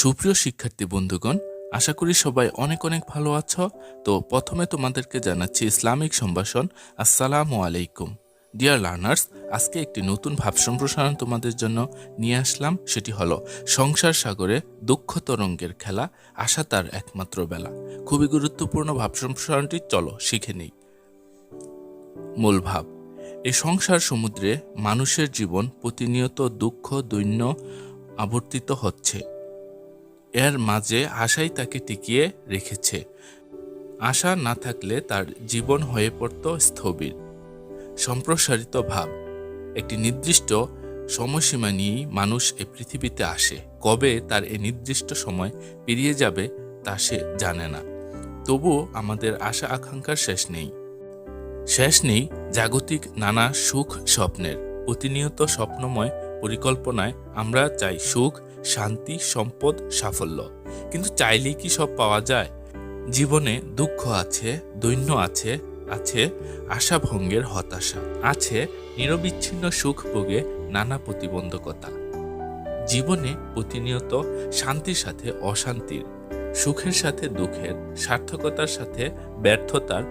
সুপ্রিয় শিক্ষার্থী বন্ধুগণ, আশা করি সবাই অনেক অনেক ভালো আছো। তো প্রথমে তোমাদেরকে জানাচ্ছি ইসলামিক সম্ভাষণ। আসসালামু আলাইকুম। ডিয়ার লার্নার্স আজকে একটি নতুন ভাব সম্প্রসারণ তোমাদের জন্য নিয়ে আসলাম। সেটি হলো সংসার সাগরে দুঃখ তরঙ্গের খেলা, আশা তার একমাত্র বেলা। খুবই গুরুত্বপূর্ণ ভাব সম্প্রসারণটি, চলো শিখে নেই। মূল ভাব, এই সংসার সমুদ্রে মানুষের জীবন প্রতিনিয়ত দুঃখ, দৈন্য আবর্তিত হচ্ছে। এর মাঝে আশাই তাকে টিকিয়ে রেখেছে। আশা না থাকলে তার জীবন হয়ে পড়ত স্থবির। সম্প্রসারিত ভাব, একটি নির্দিষ্ট সময়সীমা নিয়েই মানুষ এ পৃথিবীতে আসে। কবে তার এ নির্দিষ্ট সময় পেরিয়ে যাবে তা সে জানে না। তবুও আমাদের আশা আকাঙ্ক্ষার শেষ নেই। শেষ নেই জাগতিক নানা সুখ স্বপ্নের। প্রতিনিয়ত স্বপ্নময় পরিকল্পনায় আমরা চাই সুখ, শান্তি, সম্পদ, সাফল্য। কিন্তু চাইলেই কি সব পাওয়া যায়? জীবনে দুঃখ আছে, দৈন্য আছে আছে আশাভঙ্গের হতাশা, আছে নিরবিচ্ছিন্ন সুখ ভোগে নানা প্রতিবন্ধকতা। জীবনে প্রতিনিয়ত শান্তির সাথে অশান্তির, সুখের সাথে দুঃখের, সার্থকতার সাথে ব্যর্থতার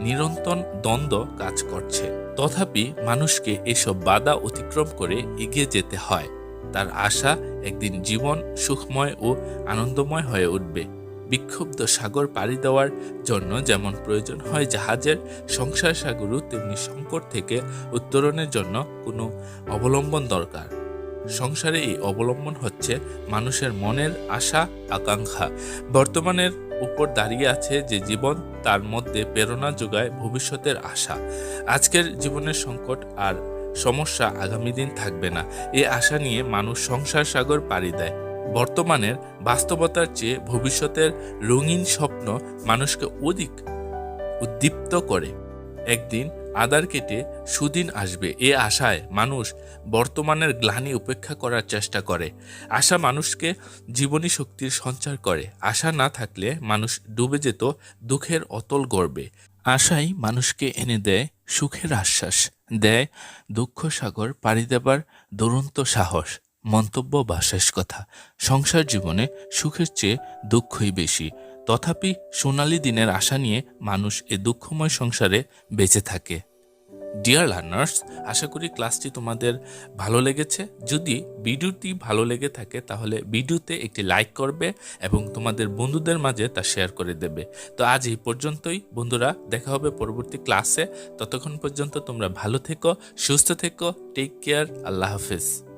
নিরন্তর দ্বন্দ্ব কাজ করছে। তথাপি মানুষকে এসব বাধা অতিক্রম করে এগিয়ে যেতে হয়। তার আশা একদিন জীবন সুখময় ও আনন্দময় হয়ে উঠবে। বিক্ষুব্ধ সাগর পাড়ি দেওয়ার জন্য যেমন প্রয়োজন হয় জাহাজের সংসার সাগরও তেমনি সংকট থেকে উত্তরণের জন্য কোনো অবলম্বন দরকার। সংসারে এই অবলম্বন হচ্ছে মানুষের মনের আশা, আকাঙ্ক্ষা। বর্তমানের উপর দাঁড়িয়ে আছে যে জীবন, তার মধ্যে প্রেরণা যোগায় ভবিষ্যতের আশা। আজকের জীবনের সংকট আর সমস্যা আগামী দিন থাকবে না। এই আশা নিয়ে মানুষ সংসার সাগর পাড়ি দেয়। বর্তমানের বাস্তবতার চেয়ে ভবিষ্যতের রঙিন স্বপ্ন মানুষকে অধিক উদ্দীপ্ত করে। একদিন আদার কেটে সুদিন আসবে। এ আশায় মানুষ বর্তমানের গ্লানি উপেক্ষা করার চেষ্টা করে। আশা মানুষকে জীবনী শক্তির সঞ্চার করে। আশা না থাকলে মানুষ ডুবে যেত, দুঃখের অতল গর্বে। আশাই মানুষকে এনে দেয় সুখের আশ্বাস। দেয় দুঃখ সাগর পাড়ি দেবার দুরন্ত সাহস। মন্তব্য বা শেষ কথা। সংসার জীবনে সুখের চেয়ে দুঃখই বেশি। তথাপি সোনালী দিনের আশা নিয়ে মানুষ এ দুঃখময় সংসারে বেঁচে থাকে। ডিয়ার লার্নার্স আশা করি ক্লাসটি তোমাদের ভালো লেগেছে। যদি ভিডিওটি ভালো লেগে থাকে, তাহলে ভিডিওতে একটি লাইক করবে এবং তোমাদের বন্ধুদের মাঝে তা শেয়ার করে দেবে। তো আজ এই পর্যন্তই। বন্ধুরা, দেখা হবে পরবর্তী ক্লাসে। ততক্ষণ পর্যন্ত তোমরা ভালো থেকো, সুস্থ থেকো। টেক কেয়ার আল্লাহ হাফেজ।